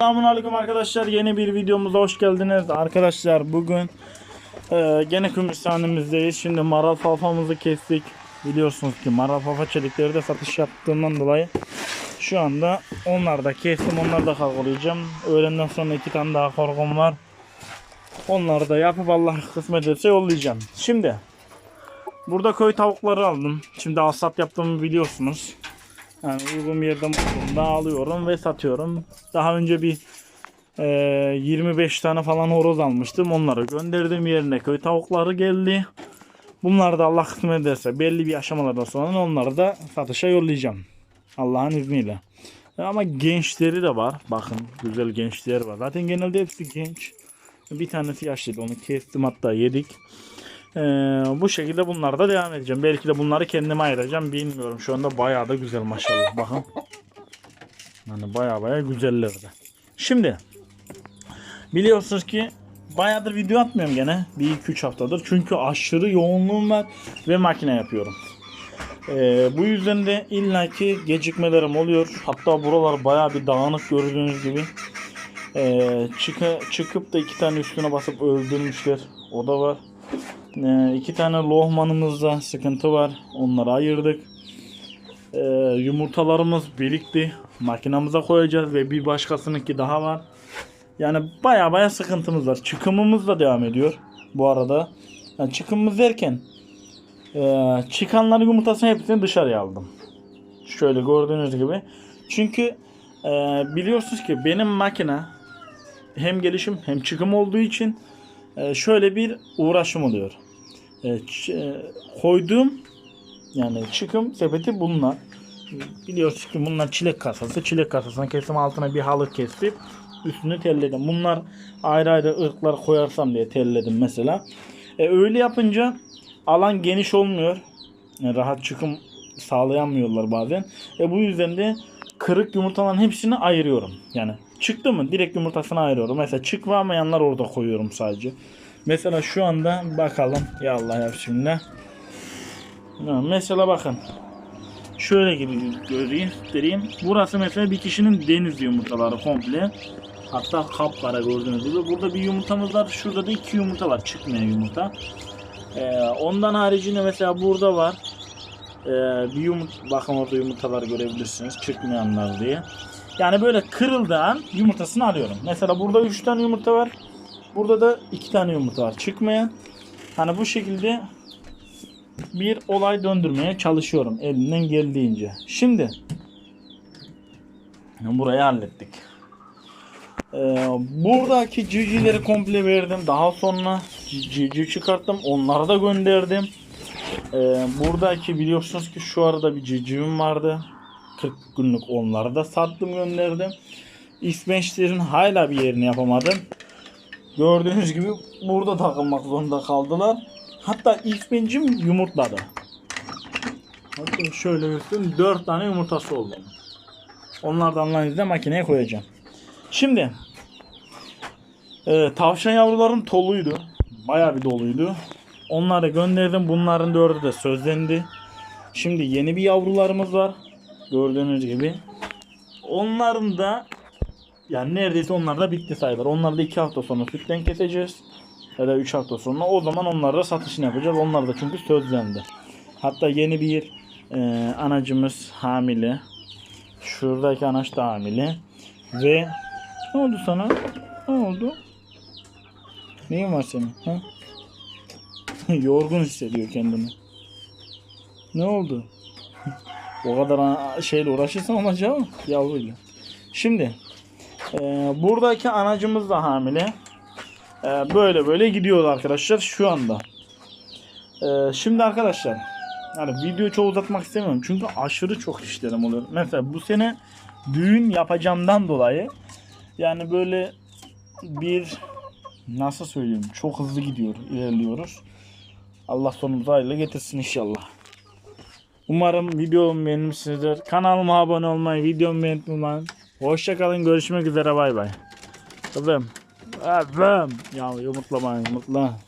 Selamünaleyküm arkadaşlar. Yeni bir videomuza hoş geldiniz. Arkadaşlar bugün e, gene kümürsanemizdeyiz. Şimdi maral falfamızı kestik. Biliyorsunuz ki maral falfa çelikleri de satış yaptığımdan dolayı şu anda onları da kestim. Onları da kargolayacağım. Öğlenden sonra iki tane daha kargom var. Onları da yapıp Allah kısmet etse yollayacağım. Şimdi burada köy tavukları aldım. Şimdi alsat yaptığımı biliyorsunuz. Yani uygun bir yerden bulduğumda alıyorum ve satıyorum. Daha önce bir e, 25 tane falan horoz almıştım. Onları gönderdim yerine köy tavukları geldi. Bunları da Allah kısmet ederse belli bir aşamalardan sonra onları da satışa yollayacağım. Allah'ın izniyle. Ama gençleri de var. Bakın güzel gençler var. Zaten genelde hepsi genç. Bir tanesi yaşlıydı. Onu kestim hatta yedik. Ee, bu şekilde bunlara da devam edeceğim. Belki de bunları kendime ayıracağım. Bilmiyorum. Şu anda bayağı da güzel maşallah. Bakın. Yani bayağı bayağı güzeller de. Şimdi biliyorsunuz ki bayağıdır video atmıyorum gene. Bir iki üç haftadır. Çünkü aşırı yoğunluğum var ve makine yapıyorum. Ee, bu yüzden de illaki gecikmelerim oluyor. Hatta buralar bayağı bir dağınık gördüğünüz gibi. Ee, çıka, çıkıp da iki tane üstüne basıp öldürmüşler. O da var. Ee, iki tane lohmanımızda sıkıntı var. Onları ayırdık. Ee, yumurtalarımız birikti. Makinamıza koyacağız ve bir başkasınınki daha var. Yani baya baya sıkıntımız var. Çıkımımız da devam ediyor bu arada. Yani çıkımımız derken e, çıkanların yumurtasını hepsini dışarıya aldım. Şöyle gördüğünüz gibi. Çünkü e, biliyorsunuz ki benim makine hem gelişim hem çıkım olduğu için e, şöyle bir uğraşım oluyor. E, ç- e, koyduğum yani çıkım sepeti bunlar. Biliyorsunuz ki bunlar çilek kasası. Çilek kasasına kesim altına bir halı kesip üstünü telledim. Bunlar ayrı ayrı ırklar koyarsam diye telledim mesela. E, öyle yapınca alan geniş olmuyor. Yani rahat çıkım sağlayamıyorlar bazen. E, bu yüzden de kırık yumurtaların hepsini ayırıyorum. Yani çıktı mı direkt yumurtasını ayırıyorum. Mesela çıkmayanlar orada koyuyorum sadece. Mesela şu anda bakalım. Ya Allah ya şimdi. Mesela bakın. Şöyle gibi göstereyim. Burası mesela bir kişinin deniz yumurtaları komple. Hatta kapkara gördüğünüz gibi. Burada bir yumurtamız var. Şurada da iki yumurta var. Çıkmayan yumurta. Ee, ondan haricinde mesela burada var. Ee, bir yumurta, bakın orada yumurtalar görebilirsiniz. Çıkmayanlar diye. Yani böyle kırıldığı an yumurtasını alıyorum. Mesela burada 3 tane yumurta var. Burada da 2 tane yumurta var. Çıkmayan. Hani bu şekilde bir olay döndürmeye çalışıyorum elimden geldiğince. Şimdi burayı hallettik. Ee, buradaki civcivleri komple verdim. Daha sonra civciv çıkarttım. Onları da gönderdim. Ee, buradaki biliyorsunuz ki şu arada bir civcivim vardı. 40 günlük onları da sattım gönderdim. İsveçlerin hala bir yerini yapamadım. Gördüğünüz gibi burada takılmak zorunda kaldılar. Hatta ilk bencim yumurtladı. Bakın şöyle göstereyim. 4 tane yumurtası oldu. Onlardan Allah'ın makineye koyacağım. Şimdi e, tavşan yavrularım doluydu. Bayağı bir doluydu. Onları gönderdim. Bunların dördü de sözlendi. Şimdi yeni bir yavrularımız var. Gördüğünüz gibi. Onların da yani neredeyse onlar da bitti sayılır. Onları da 2 hafta sonra sütten keseceğiz. Ya da 3 hafta sonra. O zaman onları da satışını yapacağız. Onlar da çünkü sözlendi. Hatta yeni bir e, anacımız hamile. Şuradaki anaç da hamile. Ve ne oldu sana? Ne oldu? Neyin var senin? Ha? Yorgun hissediyor kendini. Ne oldu? o kadar şeyle uğraşırsan olacağı mı? Yavruyla. Şimdi e, buradaki anacımız da hamile. E, böyle böyle gidiyor arkadaşlar şu anda. E, şimdi arkadaşlar yani videoyu çok uzatmak istemiyorum. Çünkü aşırı çok işlerim oluyor. Mesela bu sene düğün yapacağımdan dolayı yani böyle bir nasıl söyleyeyim çok hızlı gidiyor ilerliyoruz. Allah sonumuzu hayırlı getirsin inşallah. Umarım videomu beğenmişsinizdir. Kanalıma abone olmayı, videomu beğenmeyi unutmayın. Hoşçakalın. Görüşmek üzere. Bay bay. Kızım. Kızım. Ya yumurtlama yumurtla.